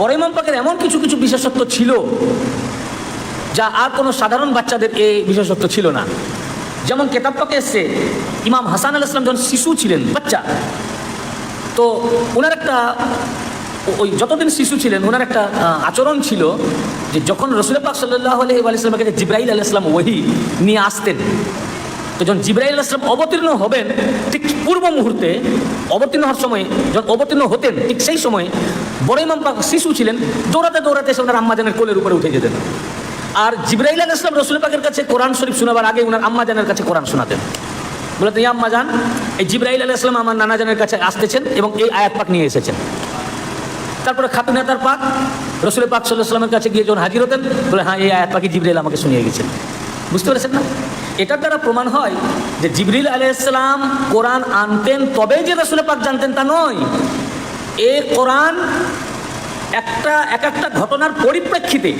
বড় ইমাম পাকের এমন কিছু কিছু বিশেষত্ব ছিল যা আর কোনো সাধারণ বাচ্চাদের এই বিশেষত্ব ছিল না। যেমন কেতাব পাকে এসছে, ইমাম হাসান আল ইসলাম যখন শিশু ছিলেন, বাচ্চা, তো ওনার একটা ওই যতদিন শিশু ছিলেন, ওনার একটা আচরণ ছিল যে যখন রসুল পাক সাল্লাহ আলহি আলাইসলামের কাছে জিব্রাইল আলাহ ইসলাম ওহি নিয়ে আসতেন, তো যখন জিব্রাহিল আলাহ ইসলাম অবতীর্ণ হবেন, ঠিক পূর্ব মুহূর্তে, অবতীর্ণ হওয়ার সময়, যখন অবতীর্ণ হতেন, ঠিক সেই সময় বড় ইমাম পাক শিশু ছিলেন, দৌড়াতে দৌড়াতে এসে ওনার আম্মাজানের কোলের উপরে উঠে যেতেন। আর জিব্রাইল আলাহ ইসলাম রসুল পাকের কাছে কোরআন শরীফ শোনাবার আগে ওনার আম্মাজানের কাছে কোরআন শোনাতেন। বলতে ইয়া আম্মা জান, এই জিব্রাইল আলাহ ইসলাম আমার নানাজানের কাছে আসতেছেন এবং এই আয়াত পাক নিয়ে এসেছেন। তারপরে খাতুনেতার পাক রসুল পাক সাল্লাহ সাল্লামের কাছে গিয়ে যখন হাজির হতেন, বলে হ্যাঁ এই আয়াত পাকি জিব্রাইল আমাকে শুনিয়ে গেছেন। বুঝতে পেরেছেন না? এটার দ্বারা প্রমাণ হয় যে জিবরিল আলাইসালাম কোরআন আনতেন তবেই যে রসুল পাক জানতেন তা নয়। এ কোরআন একটা, এক একটা ঘটনার পরিপ্রেক্ষিতে,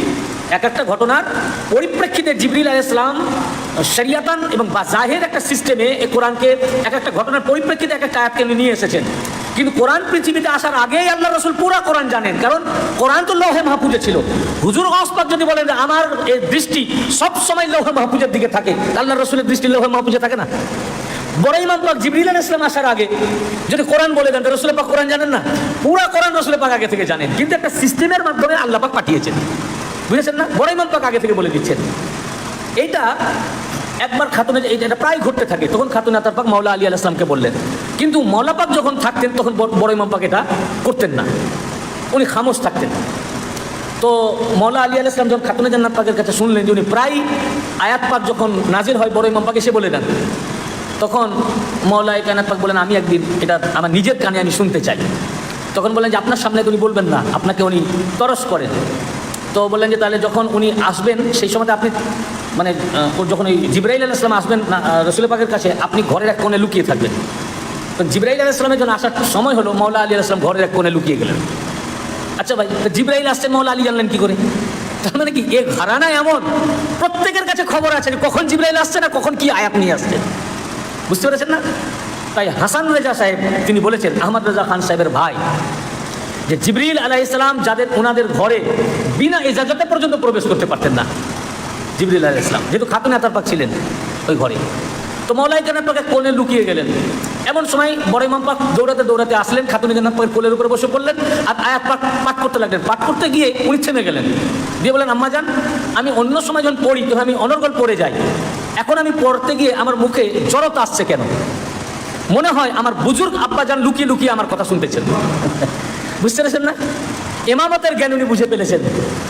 এক একটা ঘটনার পরিপ্রেক্ষিতে জিবরিল আলাহ ইসলাম শরিয়াতান এবং বা জাহের একটা সিস্টেমে এই কোরআনকে এক একটা ঘটনার পরিপ্রেক্ষিতে এক একটা আয়াতকে নিয়ে এসেছেন। কিন্তু কোরআন পৃথিবীতে আসার আগেই আল্লাহ রসুল পুরা কোরআন জানেন। কারণ কোরআন তো লৌহে মাহফুজে ছিল। হুজুর গসপাক যদি বলেন আমার দৃষ্টি সব সময় লৌহে মাহফুজের দিকে থাকে আল্লাহ রসুলের দৃষ্টি লৌহে মাহফুজে থাকে না। বড় ইমাম পাক জিবরিল ইসলাম আসার আগে যদি কোরআন বলে দেন রসুল পাক কোরআন জানেন না? পুরা কোরআন রসুল পাক আগে থেকে জানেন। কিন্তু একটা সিস্টেমের মাধ্যমে আল্লাহ পাক পাঠিয়েছেন। বুঝেছেন না? বড় ইমাম পাক আগে থেকে বলে দিচ্ছেন। এইটা একবার খাতুনে এটা প্রায় ঘটতে থাকে। তখন খাতুন আতার পাক মাওলা আলী আলাহ ইসলামকে বললেন। কিন্তু মৌলা পাক যখন থাকতেন, তখন বড়- ইমাম পাক এটা করতেন না। উনি খামোশ থাকতেন। তো মৌলা আলী আলাহ ইসলাম যখন খাতুনে জান্নাত পাকের কাছে শুনলেন যে উনি প্রায় আয়াত পাক যখন নাজির হয় বড় ইমাম পাক, এসে বলে দেন। তখন মৌলা কানাত পাক বলেন, আমি একদিন এটা আমার নিজের কানে আমি শুনতে চাই। তখন বললেন যে, আপনার সামনে উনি বলবেন না, আপনাকে উনি তরস করেন। তো বললেন যে, তাহলে যখন উনি আসবেন, সেই সময়টা আপনি মানে যখন ওই জিব্রাইল আলাহ ইসলাম আসবেন রসুল পাকের কাছে, আপনি ঘরের এক কোণে লুকিয়ে থাকবেন। তো জিব্রাইল আলাহ ইসলামের যখন আসার সময় হলো, মৌলা আলী আলাহ ইসলাম ঘরের এক কোণে লুকিয়ে গেলেন। আচ্ছা ভাই, তো জিব্রাইল আসছেন মৌলা আলী জানলেন কী করে? তার মানে কি, এ ঘরানা এমন, প্রত্যেকের কাছে খবর আছে কখন জিব্রাইল আসছে না কখন কি আয়াত নিয়ে আসছে। বুঝতে পেরেছেন না? তাই হাসান রেজা সাহেব, তিনি বলেছেন, আহমদ রেজা খান সাহেবের ভাই, যে জিবরিল আলাহ ইসলাম যাদের ওনাদের ঘরে বিনা ইজাজতে পর্যন্ত প্রবেশ করতে পারতেন না, জিবরিল আলাহ ইসলাম যেহেতু খাতুন আতার পাক ছিলেন ওই ঘরে। তো মৌলাই কেনার পাকে কোলে লুকিয়ে গেলেন। এমন সময় বড় ইমাম পাক দৌড়াতে দৌড়াতে আসলেন, খাতুন কেনার পাকের কোলের উপরে বসে পড়লেন আর আয়াত পাক পাঠ করতে লাগলেন। পাঠ করতে গিয়ে উনি থেমে গেলেন। দিয়ে বলেন আম্মা যান, আমি অন্য সময় যখন পড়ি, তখন আমি অনর্গল পড়ে যাই। এখন আমি পড়তে গিয়ে আমার মুখে জড়তা আসছে কেন? মনে হয় আমার বুজুর্গ আব্বা যান লুকিয়ে লুকিয়ে আমার কথা শুনতেছেন। বুঝতে পেরেছেন না? এমামতের জ্ঞান উনি বুঝে ফেলেছেন।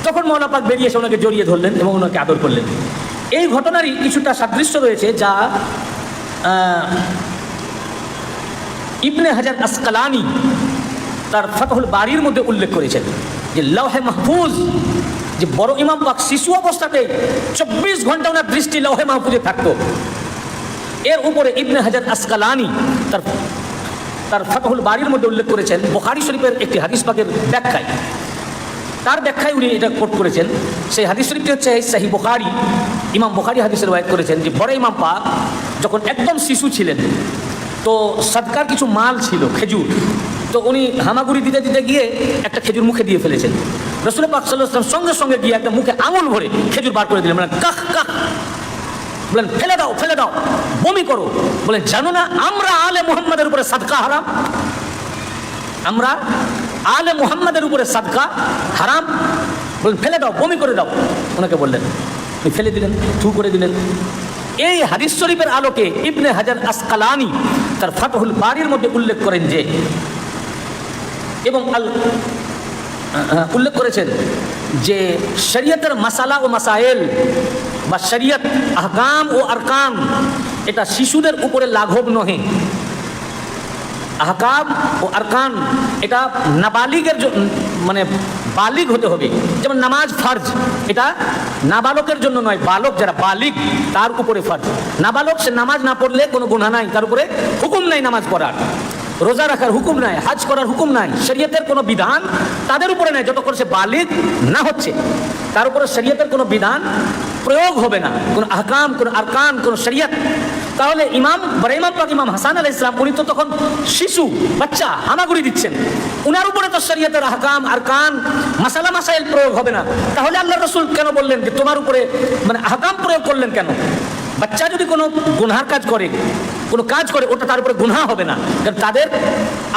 তখন মৌলা পাক বেরিয়ে এসে ওনাকে জড়িয়ে ধরলেন এবং ওনাকে আদর করলেন। এই ঘটনারই কিছুটা সাদৃশ্য রয়েছে যা ইবনে হাজার আসকালানি তার ফতহুল বাড়ির মধ্যে উল্লেখ করেছেন যে লৌহে মাহফুজ যে বড় ইমাম পাক শিশু অবস্থাতে চব্বিশ ঘণ্টা ওনার দৃষ্টি লৌহে মাহফুজে থাকতো। এর উপরে ইবনে হাজার আসকালানি তার তার ফতহুল বাড়ির মধ্যে উল্লেখ করেছেন, বোখারি শরীফের একটি হাদিস পাকের ব্যাখ্যায়। তার ব্যাখ্যায় উনি এটা কোট করেছেন, সেই হাদিস শরীফটি হচ্ছে সাহি বোখারি। ইমাম বোখারি হাদিসের ওয়াইক করেছেন যে বড় ইমাম পাক যখন একদম শিশু ছিলেন, তো সৎকার কিছু মাল ছিল, খেজুর। তো উনি হামাগুড়ি দিতে দিতে গিয়ে একটা খেজুর মুখে দিয়ে ফেলেছেন। রসুল পাক সাল্লাহ আসলাম সঙ্গে সঙ্গে গিয়ে একটা মুখে আঙুল ভরে খেজুর বার করে দিলেন। মানে কাহ কাহ। বলেন, ফেলে দাও ফেলে দাও, বমি করো। বলেন, জানো না, আমরা আলে মোহাম্মদের উপরে সাদকা হারাম? আমরা আলে মোহাম্মদের উপরে সাদকা হারাম? বলেন, ফেলে দাও, বমি করে দাও। ওনাকে বললেন ফেলে দিলেন, থু করে দিলেন। এই হাদিস শরীফের আলোকে ইবনে হাজার আসকালানি তার ফাতহুল বাড়ির মধ্যে উল্লেখ করেন যে, এবং আল উল্লেখ করেছেন যে শরীয়তের মাসালা ও মাসাইল বা শরীয়ত আহকাম ও আরকাম, এটা শিশুদের উপরে লাঘব নহে। আহকাম ও আরকান এটা নাবালিগের মানে বালিগ হতে হবে। যেমন নামাজ ফার্জ, এটা নাবালকের জন্য নয়, বালক যারা বালিগ, তার উপরে ফার্জ। নাবালক সে নামাজ না পড়লে কোনো গুণা নাই, তার উপরে হুকুম নাই নামাজ পড়ার। রোজা রাখার হুকুম নাই, হাজ করার হুকুম নাই, শরীয়তের কোনো বিধান তাদের উপরে নাই, যতক্ষণ সে বালিগ না হচ্ছে, তার উপরে শরীয়তের কোনো বিধান প্রয়োগ হবে না, কোনো আহকাম, কোনো আরকান, কোনো শরিয়ত। তাহলে ইমাম, বড় ইমাম পাক ইমাম হাসান আলাহ ইসলাম উনি তো তখন শিশু, বাচ্চা, হামাগুড়ি দিচ্ছেন। উনার উপরে তো শরিয়তের আহকাম, আরকান, মাসালা, মাসাইল প্রয়োগ হবে না। তাহলে আল্লাহ রসুল কেন বললেন যে তোমার উপরে মানে আহকাম প্রয়োগ করলেন কেন? বাচ্চা যদি কোনো গুনহার কাজ করে, কোনো কাজ করে, ওটা তার উপরে গুনহা হবে না। কারণ তাদের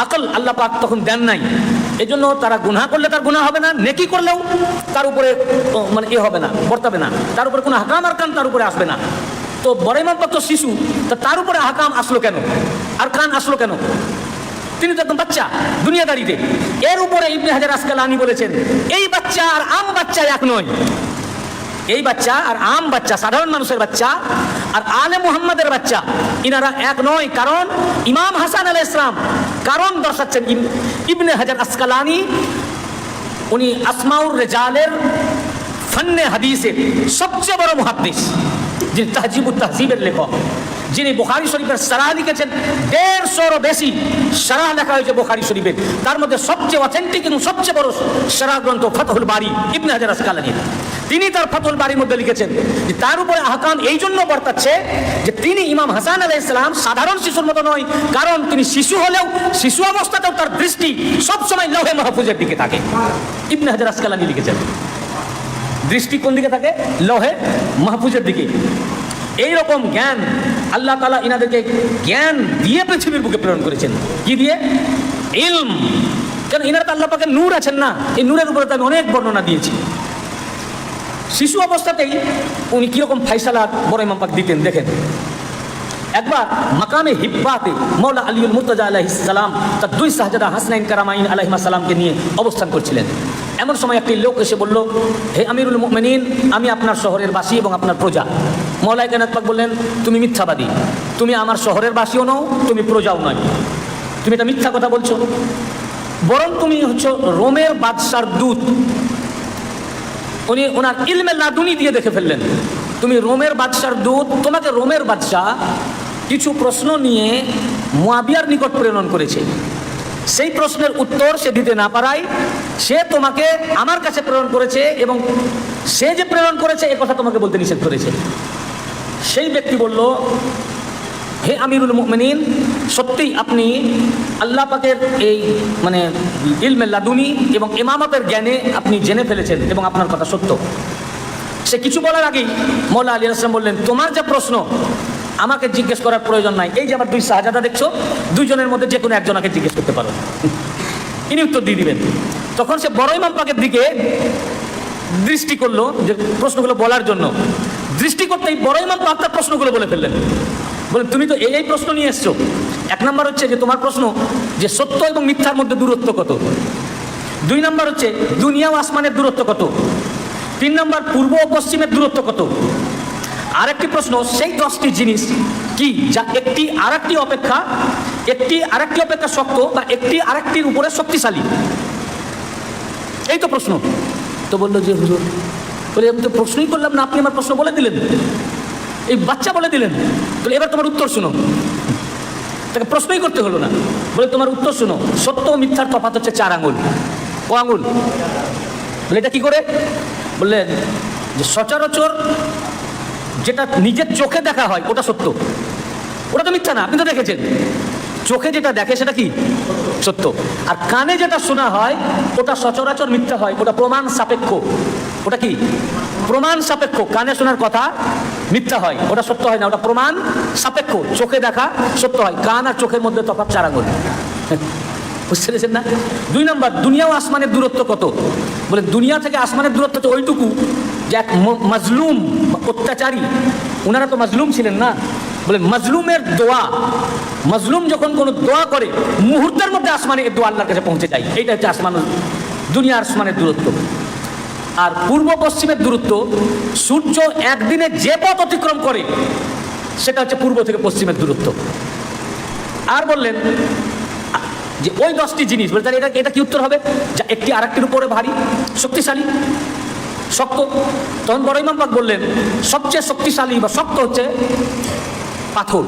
আকল আল্লাহ পাক তখন দেন নাই। এই জন্য তারা গুনহা করলে তার গুনাহ হবে না, নেকি করলেও তার উপরে মানে এ হবে না, বর্তাবে না। তার উপরে কোনো হাকাম আর কান তার উপরে আসবে না। তো বড় ইমাম তো শিশু, তা তার উপরে হাকাম আসলো কেন? আর কান আসলো কেন? তিনি তো একদম বাচ্চা, দুনিয়াদারিতে। এর উপরে ইবনে হাজার আসকালানি বলেছেন, এই বাচ্চা আর আম বাচ্চা এক নয়। এই বাচ্চা আর আম বাচ্চা, সাধারণ মানুষের বাচ্চা আর আলে মুহাম্মদের বাচ্চা, ইনারা এক নয়। কারণ ইমাম হাসান আল ইসলাম কারণ দর্শাচ্ছেন ইব- ইবনে হাজার আসকালানি। উনি আসমাউর রেজালের ফন্নে হাদিসের সবচেয়ে বড় মহাদ্দিস, যিনি তাহজিবুল তাহজিবের লেখক। যিনি বুখারি শরীফের সারাহ লিখেছেন, দেড়শোরও বেশি সারাহ লেখা হয়েছে বুখারি শরীফের। তার মধ্যে সবচেয়ে অথেন্টিক এবং সবচেয়ে বড় সারাহ গ্রন্থ ফতহুল বাড়ি ইবনে হাজার আসকালানি। তিনি তার ফতহুল বাড়ির মধ্যে লিখেছেন যে তার উপরে আহকাম এই জন্য বর্তাচ্ছে যে তিনি ইমাম হাসান আলাহ ইসলাম সাধারণ শিশুর মতো নয়, কারণ তিনি শিশু হলেও শিশু অবস্থাতেও তার দৃষ্টি সবসময় লৌহে মাহফুজের দিকে থাকে। ইবনে হাজার আসকালানি লিখেছেন, দৃষ্টি কোন দিকে থাকে? লহে মাহফুজের দিকে। এই রকম জ্ঞান আল্লাহ তালা ইনাদেরকে জ্ঞান দিয়ে পৃথিবীর বুকে প্রেরণ করেছেন। কি দিয়ে? ইলম। কেন ইনার তো আল্লাহ পাকে নূর আছেন না? এই নূরের উপরে তো আমি অনেক বর্ণনা দিয়েছি। শিশু অবস্থাতেই উনি কীরকম ফাইসালা বড় ইমাম পাক দিতেন, দেখেন। একবার মাকামে হিব্বাতে মৌলা আলিউল মুর্তজা আলাইহিস সালাম তার দুই শাহজাদা হাসনাইন কারামাইন আলাইহিমা সালামকে নিয়ে অবস্থান করছিলেন। এমন সময় একটি লোক এসে বলল, হে আমিরুল মুমিনিন, আমি আপনার শহরের বাসী এবং আপনার প্রজা। মৌলাই কেনাত পাক বললেন, তুমি মিথ্যাবাদী। তুমি আমার শহরের বাসীও নও, তুমি প্রজাও নয়। তুমি এটা মিথ্যা কথা বলছো। বরং তুমি হচ্ছে রোমের বাদশার দূত। উনি ওনার ইলমে লাদুনি দিয়ে দেখে ফেললেন। তুমি রোমের বাদশার দূত, তোমাকে রোমের বাদশাহ কিছু প্রশ্ন নিয়ে মুয়াবিয়ার নিকট প্রেরণ করেছে। সেই প্রশ্নের উত্তর সে দিতে না পারায় সে তোমাকে আমার কাছে প্রেরণ করেছে এবং সে যে প্রেরণ করেছে, এ কথা তোমাকে বলতে নিষেধ করেছে। সেই ব্যক্তি বলল, হে আমিরুল মুমিনিন, সত্যিই আপনি আল্লাহ পাকের এই মানে ইলমে লাদুনি এবং ইমামতের জ্ঞানে আপনি জেনে ফেলেছেন এবং আপনার কথা সত্য। সে কিছু বলার আগেই মৌলা আলী আসলাম বললেন, তোমার যে প্রশ্ন, আমাকে জিজ্ঞেস করার প্রয়োজন নাই। এই যে আমার দুই শাহজাদা দেখছ, দুইজনের মধ্যে যে কোনো একজনকে জিজ্ঞেস করতে পারো। ইনি উত্তর দিয়ে দিবেন। তখন সে বড় ইমাম পাকের দিকে দৃষ্টি করল যে প্রশ্নগুলো বলার জন্য। দৃষ্টি করতেই বড় ইমাম পাক তার প্রশ্নগুলো বলে ফেললেন। বলে তুমি তো এই এই প্রশ্ন নিয়ে এসছো। এক নম্বর হচ্ছে যে তোমার প্রশ্ন যে সত্য এবং মিথ্যার মধ্যে দূরত্ব কত? দুই নম্বর হচ্ছে দুনিয়া ও আসমানের দূরত্ব কত? তিন নম্বর পূর্ব ও পশ্চিমের দূরত্ব কত? আরেকটি প্রশ্ন, সেই দশটি জিনিস কি যা একটি আরেকটি অপেক্ষা, একটি আরেকটি অপেক্ষা শক্ত বা একটি আরেকটির উপরে শক্তিশালী? এই তো প্রশ্ন। তো বলল যে, হুজুর বলে, আমি তো প্রশ্নই করলাম না, আপনি আমার প্রশ্ন বলে দিলেন। এই বাচ্চা বলে দিলেন। বলে, এবার তোমার উত্তর শুনো। তাকে প্রশ্নই করতে হলো না। বলে, তোমার উত্তর শুনো। সত্য ও মিথ্যার তফাত হচ্ছে চার আঙুল। ও আঙুল? বলে, এটা কি করে? বললেন যে সচরাচর যেটা নিজের চোখে দেখা হয়, ওটা সত্য। ওটা তো মিথ্যা না, আপনি তো দেখেছেন। চোখে যেটা দেখে, সেটা কি? সত্য। আর কানে যেটা শোনা হয়, ওটা সচরাচর মিথ্যা হয়, ওটা প্রমাণ সাপেক্ষ। ওটা কি? প্রমাণ সাপেক্ষ। কানে শোনার কথা, মিথ্যা হয়। ওটা সত্য হয় না, ওটা প্রমাণ সাপেক্ষ। চোখে দেখা সত্য হয়। কান আর চোখের মধ্যে তফাৎ চার আঙুল। বুঝতে পেরেছেন না? দুই নম্বর, দুনিয়া ও আসমানের দূরত্ব কত? বলে, দুনিয়া থেকে আসমানের দূরত্ব তো ওইটুকু যে এক মাজলুম অত্যাচারী। ওনারা তো মাজলুম ছিলেন না। বলে, মাজলুমের দোয়া, মাজলুম যখন কোনো দোয়া করে, মুহূর্তের মধ্যে আসমানে দোয়া আল্লাহর কাছে পৌঁছে যায়। এইটা হচ্ছে আসমান দুনিয়া আসমানের দূরত্ব। আর পূর্ব পশ্চিমের দূরত্ব সূর্য একদিনে যে পথ অতিক্রম করে, সেটা হচ্ছে পূর্ব থেকে পশ্চিমের দূরত্ব। আর বললেন, যে ওই দশটি জিনিস, বলে তাহলে এটা এটা কি উত্তর হবে? যা একটি আরেকটির উপরে ভারী, শক্তিশালী, শক্ত। তখন বড় ইমাম পাক বললেন, সবচেয়ে শক্তিশালী বা শক্ত হচ্ছে পাথর।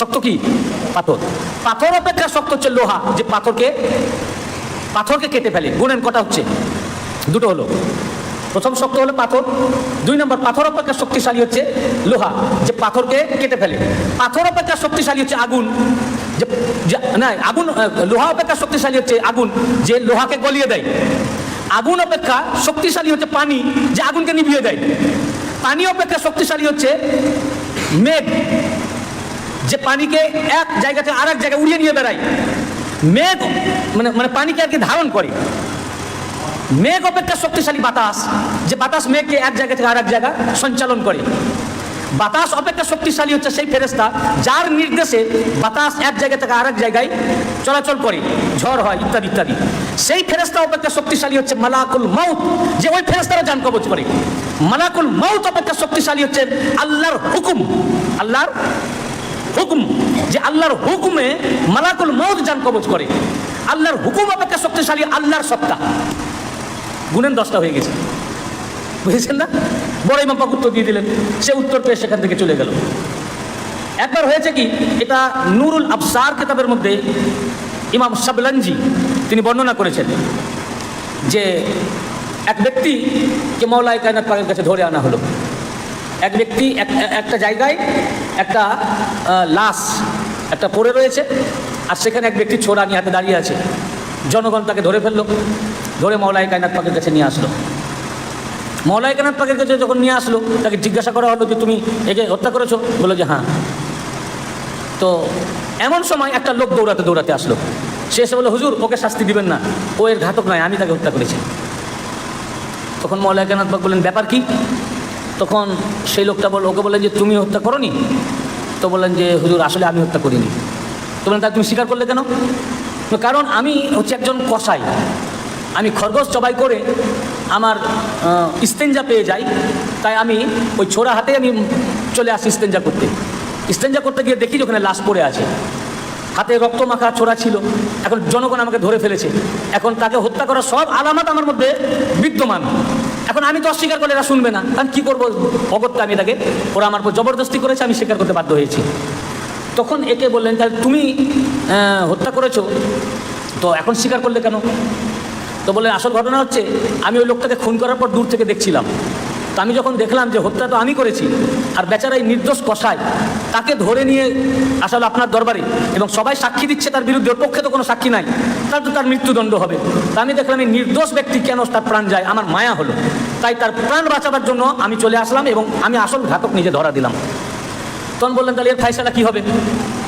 শক্ত কি? পাথর। পাথর অপেক্ষা শক্ত হচ্ছে লোহা, যে পাথরকে পাথরকে কেটে ফেলে। গুণেন কটা হচ্ছে? দুটো হলো। প্রথম শক্ত হলো পাথর, দুই নম্বর পাথর অপেক্ষা শক্তিশালী হচ্ছে লোহা, যে পাথরকে কেটে ফেলে। পাথর অপেক্ষা শক্তিশালী হচ্ছে আগুন, যে না আগুন লোহা অপেক্ষা শক্তিশালী হচ্ছে আগুন, যে লোহাকে গলিয়ে দেয়। আগুন অপেক্ষা শক্তিশালী হচ্ছে পানি, যে আগুনকে নিভিয়ে দেয়। পানি অপেক্ষা শক্তিশালী হচ্ছে মেঘ, যে পানিকে এক জায়গা থেকে আর এক জায়গায় উড়িয়ে নিয়ে বেড়ায়। মেঘ মানে মানে পানিকে আর কি ধারণ করে। মেঘ অপেক্ষা শক্তিশালী বাতাস, যে বাতাস মেঘকে এক জায়গা থেকে আর এক জায়গা সঞ্চালন করে। বাতাস অপেক্ষা শক্তিশালী হচ্ছে সেই ফেরেস্তা যার নির্দেশে বাতাস এক জায়গা থেকে আরেক জায়গায় চলাচল করে, ঝড় হয়, ইত্যাদি ইত্যাদি। সেই ফেরেস্তা অপেক্ষা শক্তিশালী হচ্ছে মালাকুল মাউত, যে ওই ফেরেস্তারা যান কবচ করে। মালাকুল মাউত অপেক্ষা শক্তিশালী হচ্ছে আল্লাহর হুকুম আল্লাহর হুকুম, যে আল্লাহর হুকুমে মালাকুল মৌত যান কবচ করে। আল্লাহর হুকুম অপেক্ষা শক্তিশালী আল্লাহর সত্তা। গুণেন দশটা হয়ে গেছে। বুঝেছেন না? বড় ইমাম উত্তর দিয়ে দিলেন। সে উত্তর পেয়ে সেখান থেকে চলে গেল। একবার হয়েছে কি, এটা নুরুল আফসার কিতাবের মধ্যে ইমাম সাবলানজি তিনি বর্ণনা করেছেন যে এক ব্যক্তিকে মৌলায় কায়নাত পাকের কাছে ধরে আনা হলো। এক ব্যক্তি এক- একটা জায়গায় একটা লাশ একটা পড়ে রয়েছে আর সেখানে এক ব্যক্তি ছোড়া নিয়ে হাতে দাঁড়িয়ে আছে। জনগণ তাকে ধরে ফেলল, ধরে মৌলাই কায়নাত পাকের কাছে নিয়ে আসলো। মৌলাই কায়নাত পাকের কাছে যখন নিয়ে আসলো, তাকে জিজ্ঞাসা করা হলো যে তুমি একে হত্যা করেছ? বলল যে হ্যাঁ। তো এমন সময় একটা লোক দৌড়াতে দৌড়াতে আসলো। সে এসে বলল, হুজুর, ওকে শাস্তি দিবেন না। ও এর ঘাতক নয়, আমি তাকে হত্যা করেছি। তখন মৌলাই কায়নাত পাক বললেন, ব্যাপার কি? তখন সেই লোকটা বলল ওকে বললেন যে, তুমি হত্যা করনি? তো বললেন যে, হুজুর, আসলে আমি হত্যা করিনি। তো বললেন, তা তুমি স্বীকার করলে কেন? কারণ আমি হচ্ছে একজন কসাই। আমি খরগোশ জবাই করে আমার আহ, ইস্তেঞ্জা পেয়ে যাই। তাই আমি ওই ছোড়া হাতে আমি চলে আসি ইস্তেঞ্জা করতে। ইস্তেঞ্জা করতে গিয়ে দেখি ওখানে লাশ পড়ে আছে। হাতে রক্ত মাখা ছোড়া ছিল। এখন জনগণ আমাকে ধরে ফেলেছে। এখন তাকে হত্যা করার সব আলামত আমার মধ্যে বিদ্যমান। এখন আমি তো অস্বীকার করলে এরা শুনবে না। কারণ কী করব? অগত্যা আমি তাকে ওরা আমার উপর জবরদস্তি করেছে আমি স্বীকার করতে বাধ্য হয়েছি। তখন একে বললেন তাহলে তুমি হত্যা করেছ। তো এখন স্বীকার করলে কেন? তো বললেন আসল ঘটনা হচ্ছে, আমি ওই লোকটাকে খুন করার পর দূর থেকে দেখছিলাম। তো আমি যখন দেখলাম যে হত্যা তো আমি করেছি, আর বেচারা এই নির্দোষ কষায় তাকে ধরে নিয়ে আসলে আপনার দরবারে, এবং সবাই সাক্ষী দিচ্ছে তার বিরুদ্ধে, ওর পক্ষে তো কোনো সাক্ষী নাই, তার তো তার মৃত্যুদণ্ড হবে। তা আমি দেখলাম, এই নির্দোষ ব্যক্তি কেন তার প্রাণ যায়? আমার মায়া হলো। তাই তার প্রাণ বাঁচাবার জন্য আমি চলে আসলাম, এবং আমি আসল ঘাতক নিজে ধরা দিলাম। তখন বললেন, তাহলে এর ফাইসালা কি হবে?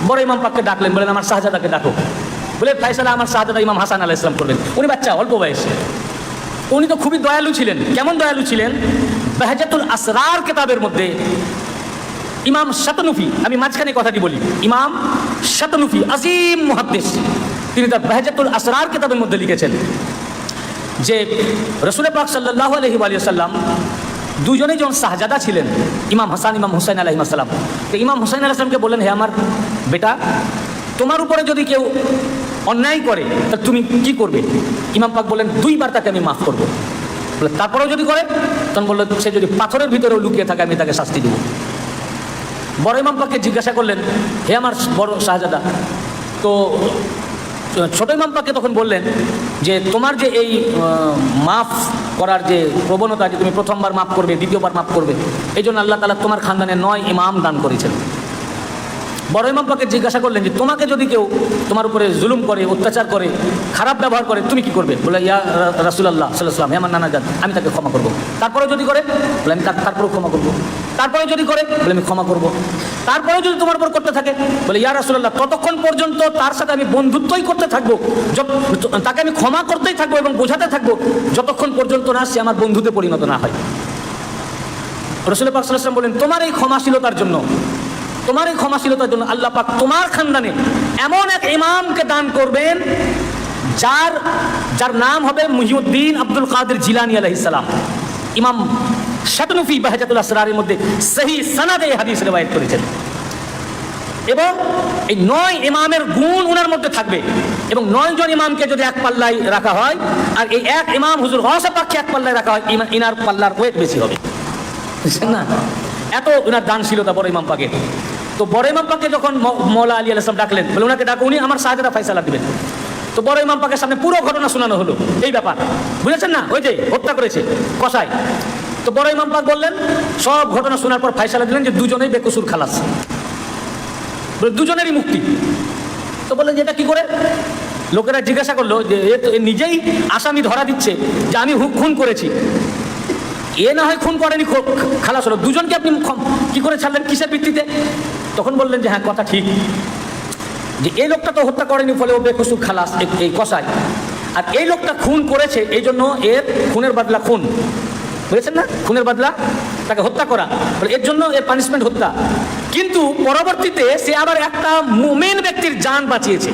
বড় ইমাম পাককে ডাকলেন, বলেন, আমার শাহজাদাকে ডাকো। বলে ফাইসালা আমার শাহজাদা ইমাম হাসান আলাহ ইসলাম করবেন। উনি বাচ্চা, অল্প বয়সে। উনি তো খুবই দয়ালু ছিলেন। কেমন দয়ালু ছিলেন? বেহাজাতুল আসরার কেতাবের মধ্যে ইমাম শাতনুফি, আমি মাঝখানে কথাটি বলি, ইমাম শাতনুফি আজিম মুহাদ্দিস, তিনি তার বেহাজাতুল আসরার কেতাবের মধ্যে লিখেছেন যে রসুল পাক সাল্লাহ আলহি আলিয়াল্লাম দুজনেই যখন শাহজাদা ছিলেন, ইমাম হাসান, ইমাম হুসাইন আলহিমাসাল্লাম তো ইমাম হুসাইন আলাহিসামকে বললেন, হে আমার বেটা, তোমার উপরে যদি কেউ অন্যায় করে, তা তুমি কি করবে? ইমাম পাক বললেন, দুইবার তাকে আমি মাফ করব। বলে, তারপরেও যদি করে? তখন বলল, সে যদি পাথরের ভিতরেও লুকিয়ে থাকে, আমি তাকে শাস্তি দেবো। বড় ইমাম পাককে জিজ্ঞাসা করলেন, হে আমার বড় শাহজাদা, তো ছোট ইমাম পাকে তখন বললেন যে, তোমার যে এই মাফ করার যে প্রবণতা যে তুমি প্রথমবার মাফ করবে, দ্বিতীয়বার মাফ করবে এই জন্য আল্লাহ তালা তোমার খানদানে নয় ইমাম দান করেছেন। বড় ইমাম পাকে জিজ্ঞাসা করলেন যে, তোমাকে যদি কেউ তোমার উপরে জুলুম করে, অত্যাচার করে, খারাপ ব্যবহার করে, তুমি কি করবে? বলে, ইয়া রাসুলাল্লাহ সাল্লাম হে আমার নানা যান আমি তাকে ক্ষমা করব। তারপরে যদি করে, বলে, আমি তারপরেও ক্ষমা করব। তারপরে যদি করে, বলে, আমি ক্ষমা করব। তারপরেও যদি তোমার উপর করতে থাকে, বলে, ইয়া রাসুলাল্লাহ, ততক্ষণ পর্যন্ত তার সাথে আমি বন্ধুত্বই করতে থাকব তাকে আমি ক্ষমা করতেই থাকব এবং বোঝাতে থাকব, যতক্ষণ পর্যন্ত না সে আমার বন্ধুতে পরিণত না হয়। রসুল পাক সাল্লাম বলেন, তোমার এই ক্ষমাশীলতার জন্য তোমার এই ক্ষমাশীলতার জন্য আল্লাহ পাক তোমার খানদানে এমন এক ইমামকে দান করবেন, যার যার নাম হবে মুহিউদ্দিন আব্দুল কাদের জিলানি আলাইসালাম ইমাম শাতনুফি বাহাজাতুল আসরারের মধ্যে সহি সানাদে হাদিস রেবায়ত করেছেন। এবং এই নয় ইমামের গুণ ওনার মধ্যে থাকবে। এবং নয় জন ইমামকে যদি এক পাল্লায় রাখা হয়, আর এই এক ইমাম হুজুর গসা পাককে এক পাল্লায় রাখা হয় ইনার পাল্লার ওয়েট বেশি হবে। না? এত ওনার দানশীলতা বড় ইমাম পাকে তো বড় ইমাম পাকে যখন মৌলা আলী আলাইসলাম ডাকলেন, বলে ওনাকে ডাকো, উনি আমার সাহায্যটা ফাইসালা দিবেন। তো বড় ইমাম পাকের সামনে পুরো ঘটনা শোনানো হলো, এই ব্যাপার। বুঝেছেন না? ওই যে, হত্যা করেছে, কসাই। তো বড় ইমাম পাক বললেন, সব ঘটনা শোনার পর ফাইসালা দিলেন যে দুজনেই বেকসুর খালাস। দুজনেরই মুক্তি। তো বললেন যে, এটা কি করে? লোকেরা জিজ্ঞাসা করল যে, এ নিজেই আসামি ধরা দিচ্ছে যে আমি খুন করেছি। এ না হয় খুন করেনি খালাস হলো। দুজনকে আপনি কি করে ছাড়লেন? কিসের ভিত্তিতে? তখন বললেন যে হ্যাঁ কথা ঠিক। যে এই লোকটা তো হত্যা করেনি, ফলে ও বেকসুর খালাস, এই কষায় আর এই লোকটা খুন করেছে, এই জন্য এর খুনের বদলা খুন। বুঝেছেন না? খুনের বদলা, তাকে হত্যা করা। এর জন্য এর পানিশমেন্ট হত্যা। কিন্তু পরবর্তীতে সে আবার একটা মুমিন ব্যক্তির জান বাঁচিয়েছে।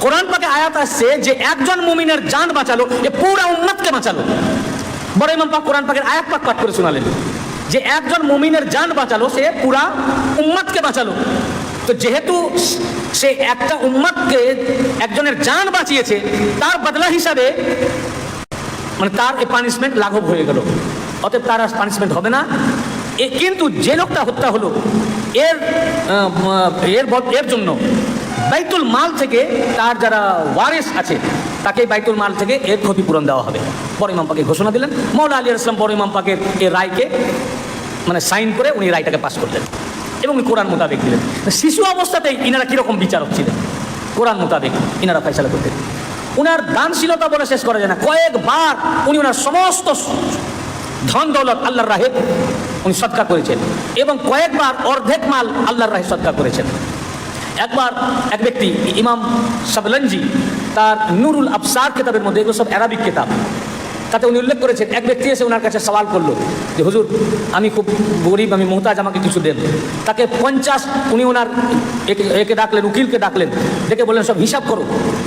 কোরআন পাকে আয়াত আসছে যে, একজন মুমিনের জান বাঁচালো, এ পুরা উম্মাদকে বাঁচালো। বড় ইমাম পাক কোরআন পাকের আয়াত পাক পাঠ করে শোনালেন। যে একজন মুমিনের জান বাঁচালো, সে পুরা উম্মাদকে বাঁচালো। তো যেহেতু সে একটা উম্মাদকে একজনের জান বাঁচিয়েছে, তার বদলা হিসাবে মানে তার এই পানিশমেন্ট লাঘব হয়ে গেল। অতএব তার আর পানিশমেন্ট হবে না। এ কিন্তু যে লোকটা হত্যা হলো, এর এর এর জন্য বাইতুল মাল থেকে তার যারা ওয়ারিস আছে তাকে বাইতুল মাল থেকে এর ক্ষতিপূরণ দেওয়া হবে। বড় ইমাম পাকে ঘোষণা দিলেন, মৌলা আলী আসলাম বড় ইমাম এই রায়কে মানে সাইন করে উনি রায়টাকে পাশ করলেন এবং কোরআন মোতাবেক দিলেন। শিশু অবস্থাতেই ইনারা কীরকম বিচারক ছিলেন? কোরআন মোতাবেক ইনারা ফয়সালা করতেন। উনার দানশীলতা বলে শেষ করা যায় না। কয়েকবার উনি ওনার সমস্ত ধন দৌলত আল্লাহর রাহে উনি সৎকার করেছেন এবং কয়েকবার অর্ধেক মাল আল্লাহর রাহে সৎকার করেছেন। একবার এক ব্যক্তি, ইমাম সাবলঞ্জি তার নুরুল আফসার কেতাবের মধ্যে, এগুলো সব অ্যারাবিক কেতাব। তাতে উনি উল্লেখ করেছেন, এক ব্যক্তি এসে ওনার কাছে সওয়াল করল যে, হুজুর, আমি খুব গরিব, আমি মোহতাজ, আমাকে কিছু দেন। তাকে পঞ্চাশ, উনি ওনার একে- ডাকলেন, উকিলকে ডাকলেন, ডেকে বললেন, সব হিসাব করো,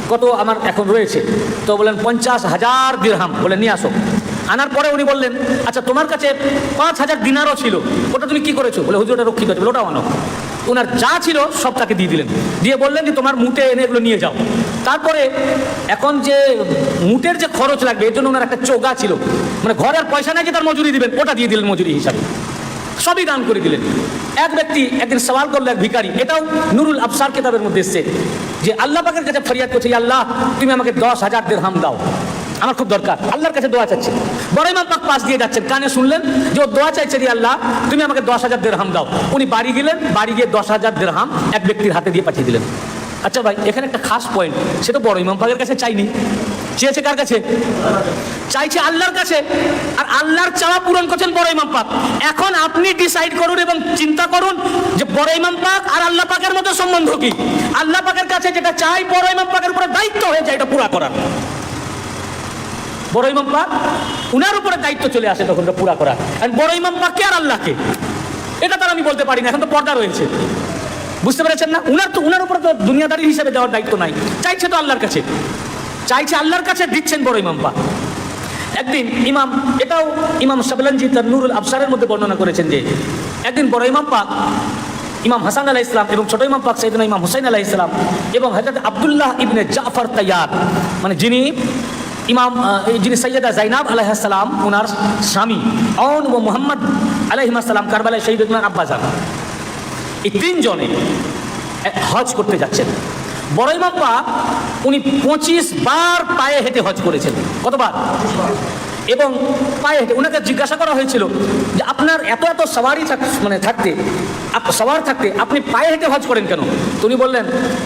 কত আমার এখন রয়েছে? তো বললেন, পঞ্চাশ হাজার দিরহাম। বলে নিয়ে আসো। আনার পরে উনি বললেন আচ্ছা তোমার কাছে পাঁচ হাজার দিনারও ছিল, ওটা তুমি কি করেছ? বলে, হুজুর, ওটা রক্ষিত বলে, ওটাও আনো। ওনার যা ছিল সব তাকে দিয়ে দিলেন। দিয়ে বললেন যে, তোমার মুটে এনে এগুলো নিয়ে যাও। তারপরে এখন যে মুটের যে খরচ লাগবে, এর জন্য ওনার একটা চোগা ছিল। মানে ঘরের পয়সা নাই যে তার মজুরি দিবেন, ওটা দিয়ে দিলেন মজুরি হিসাবে। সবই দান করে দিলেন। এক ব্যক্তি একদিন সওয়াল করল এক ভিখারি, এটাও নুরুল আফসার কিতাবের মধ্যে এসছে যে, আল্লাহ পাকের কাছে ফরিয়াদ করছে, আল্লাহ, তুমি আমাকে দশ হাজার দেড়হাম দাও। আমার খুব দরকার। আল্লাহর কাছে দোয়া চাচ্ছে। বড় ইমাম পাক পাশ দিয়ে যাচ্ছেন, কানে শুনলেন যে ও দোয়া চাইছে রে আল্লাহ, তুমি আমাকে দশ হাজার দেড়হাম দাও। উনি বাড়ি গেলেন, বাড়ি গিয়ে দশ হাজার দেড়হাম এক ব্যক্তির হাতে দিয়ে পাঠিয়ে দিলেন। আচ্ছা ভাই, এখানে একটা খাস পয়েন্ট সে তো বড় ইমাম পাকের কাছে চাইনি। চেয়েছে কার কাছে? চাইছে আল্লাহর কাছে। আর আল্লাহর চাওয়া পূরণ করছেন বড় ইমাম পাক। এখন আপনি ডিসাইড করুন এবং চিন্তা করুন যে বড় ইমাম পাক আর আল্লাহ পাকের মধ্যে সম্বন্ধ কি? আল্লাহ পাকের কাছে যেটা চাই, বড় ইমাম পাকের উপরে দায়িত্ব হয়ে যায় এটা পুরা করার। বড় ইমাম পাক উনার উপরে দায়িত্ব চলে আসে তখন পুরা করা। আর বড় ইমাম পাক কে আর আল্লাহকে? এটা তার আমি বলতে পারি না, এখন তো পর্দা রয়েছে। বুঝতে পেরেছেন না? উনার তো উনার উপরে তো দুনিয়াদারি হিসেবে দেওয়ার দায়িত্ব নাই। চাইছে তো আল্লাহর কাছে। চাইছে আল্লাহর কাছে দিচ্ছেন বড় ইমাম পাক। একদিন ইমাম এটাও ইমাম সাবলানজি তার নুরুল আফসারের মধ্যে বর্ণনা করেছেন যে, একদিন বড় ইমাম পাক ইমাম হাসান আলাহ ইসলাম এবং ছোট ইমাম পাক সাইদিনা ইমাম হুসাইন আলাহ ইসলাম এবং হজরত আবদুল্লাহ ইবনে জাফর তৈয়ার মানে যিনি ইমাম যিনি সৈয়দা জাইনাব আলাইসালাম ওনার স্বামী, অন ও মোহাম্মদ আলাইহিমাসালাম কারবালায় শহীদ উদ্দিন আব্বাজান এই তিনজনে হজ করতে যাচ্ছেন। বড় ইমাম পাক উনি পঁচিশ বার পায়ে হেঁটে হজ করেছেন। কতবার? এবং পায়ে হেঁটে ওনাকে জিজ্ঞাসা করা হয়েছিল যে আপনার এত এত সওয়ারি মানে থাকতে সওয়ার থাকতে, আপনি পায়ে হেঁটে হজ করেন কেন? তো উনি বললেন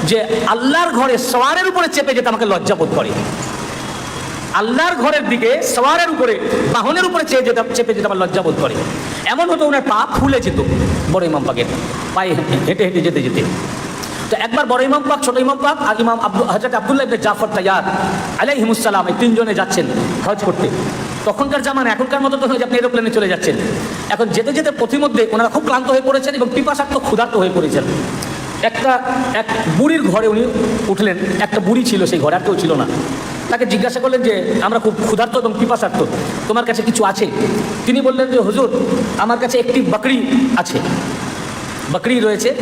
যে আল্লাহর ঘরে সওয়ারের উপরে চেপে যেতে আমাকে লজ্জা বোধ করে। আল্লাহর ঘরের দিকে সওয়ারের উপরে, বাহনের উপরে চেয়ে যেতে চেপে যেতে আমার লজ্জা বোধ করে। এমন হতো ওনার পা ফুলে যেত, বড় ইমাম পাকের পায়ে হেঁটে হেঁটে যেতে যেতে। তো একবার বড় ইমাম পাক, ছোট ইমাম পাক আর ইমাম আব্দুল হজরত আব্দুল্লাহ ইবনে জাফর তাইয়ার আলাইহিমুসালাম এই তিনজনে যাচ্ছেন হজ করতে। তখনকার জামান, এখনকার মতো তো আপনি এরোপ্লেনে চলে যাচ্ছেন। এখন যেতে যেতে পথিমধ্যে ওনারা খুব ক্লান্ত হয়ে পড়েছেন এবং পিপাসাক্ত ক্ষুধার্ত হয়ে পড়েছেন। একটা এক বুড়ির ঘরে উনি উঠলেন। একটা বুড়ি ছিল সেই ঘরে, আর কেউ ছিল না। তাকে জিজ্ঞাসা করলেন যে, আমরা খুব ক্ষুধার্ত এবং পিপাসার্থ তোমার কাছে কিছু আছে? তিনি বললেন যে, হুজুর, আমার কাছে একটি বকরি আছে। বকরি রয়েছে।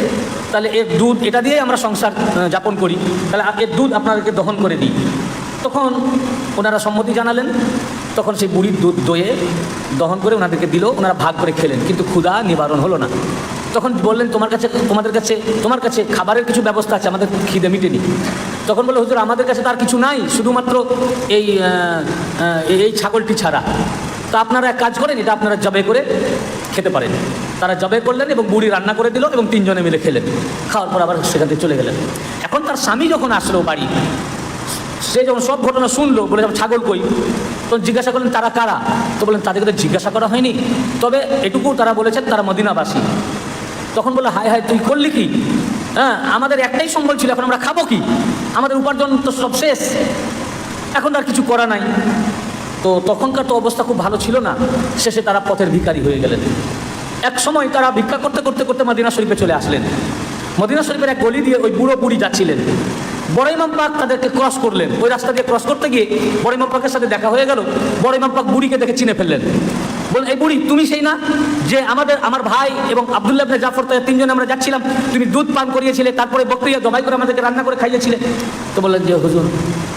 তাহলে এর দুধ, এটা দিয়ে আমরা সংসার যাপন করি। তাহলে এর দুধ আপনাদেরকে দহন করে দিই। তখন ওনারা সম্মতি জানালেন। তখন সেই বুড়ির দুধ দয়ে দহন করে ওনাদেরকে দিল। ওনারা ভাগ করে খেলেন। কিন্তু ক্ষুধা নিবারণ হলো না। তখন বললেন, তোমার কাছে, তোমাদের কাছে, তোমার কাছে খাবারের কিছু ব্যবস্থা আছে, আমাদের খিদে মিটেনি। তখন বলে হুজুর, আমাদের কাছে তার কিছু নাই, শুধুমাত্র এই এই ছাগলটি ছাড়া। তা আপনারা এক কাজ করেন, এটা আপনারা জবে করে খেতে পারেন। তারা জবে করলেন এবং বুড়ি রান্না করে দিল এবং তিনজনে মিলে খেলেন। খাওয়ার পর আবার সেখান থেকে চলে গেলেন। এখন তার স্বামী যখন আসলো বাড়ি, সে যখন সব ঘটনা শুনলো, বলে যখন ছাগল কই? তখন জিজ্ঞাসা করলেন, তারা কারা? তো বললেন, তাদেরকে জিজ্ঞাসা করা হয়নি। তবে এটুকু তারা বলেছেন, তারা মদিনাবাসী। তখন বলে, হায় হায়, তুই করলি কি? হ্যাঁ আমাদের একটাই সম্বল ছিল, এখন আমরা খাব কি? আমাদের উপার্জন তো সব শেষ। এখন আর কিছু করা নাই। তো তখনকার তো অবস্থা খুব ভালো ছিল না। শেষে তারা পথের ভিখারি হয়ে গেলেন। এক সময় তারা ভিক্ষা করতে করতে করতে মদিনা শরীফে চলে আসলেন। মদিনা শরীফের এক গলি দিয়ে ওই বুড়ো বুড়ি যাচ্ছিলেন। বড় ইমাম পাক তাদেরকে ক্রস করলেন। ওই রাস্তা দিয়ে ক্রস করতে গিয়ে বড় ইমাম পাকের সাথে দেখা হয়ে গেল। বড় ইমাম পাক বুড়িকে দেখে চিনে ফেললেন। বললেন এই বুড়ি, তুমি সেই না যে আমাদের, আমার ভাই এবং আবদুল্লাহ ইবনে জাফর তাই তিনজনে আমরা যাচ্ছিলাম, তুমি দুধ পান করিয়েছিলে, তারপরে বকরিয়া জবাই করে আমাদেরকে রান্না করে খাইয়েছিলে। তো বললেন যে, হুজুর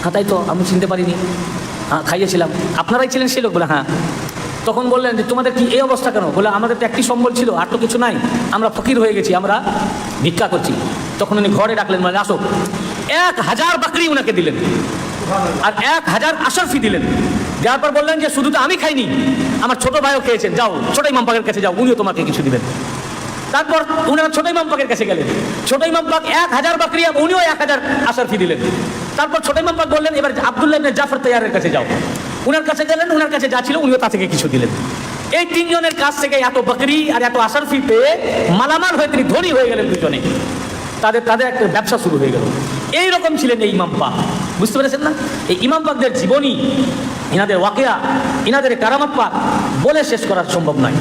হ্যাঁ তাই তো আমি চিনতে পারিনি। হ্যাঁ খাইয়েছিলাম। আপনারাই ছিলেন সেই লোক বলে হ্যাঁ। তখন বললেন যে, তোমাদের কি এই অবস্থা কেন? বলে, আমাদের তো একটি সম্বল ছিল, আর তো কিছু নাই। আমরা ফকির হয়ে গেছি, আমরা ভিক্ষা করছি। তখন উনি ঘরে ডাকলেন মানে আসো। এক হাজার বাকরি উনাকে দিলেন। আর এক হাজার আসার ফি দিলেন। দেওয়ার পর বললেন যে, শুধু তো আমি খাইনি, আমার ছোট ভাইও খেয়েছেন। যাও, ছোট ইমাম পাকের কাছে যাও, উনিও তোমাকে কিছু দিবেন। তারপর উনারা ছোট ইমাম পাকের কাছে গেলেন। ছোট ইমাম পাক এক হাজার বাকরি উনিও এক হাজার আসার ফি দিলেন। তারপর ছোট ইমাম পাক বললেন, এবার আবদুল্লাহ জাফর তৈয়ারের কাছে যাও। উনার কাছে গেলেন, উনার কাছে যা ছিল, উনিও তা থেকে কিছু দিলেন। এই তিনজনের কাছ থেকে এত বকরি আর এত আসার ফি পেয়ে মালামাল হয়ে তিনি ধনী হয়ে গেলেন দুজনে। তাদের তাদের একটা ব্যবসা শুরু হয়ে গেল। এই রকম ছিলেন এই ইমাম পাক। বুঝতে পেরেছেন না? এই ইমাম পাকদের জীবনী, ইনাদের ওয়াকেয়া, ইনাদের কারামাত পাক বলে শেষ করা সম্ভব নয়।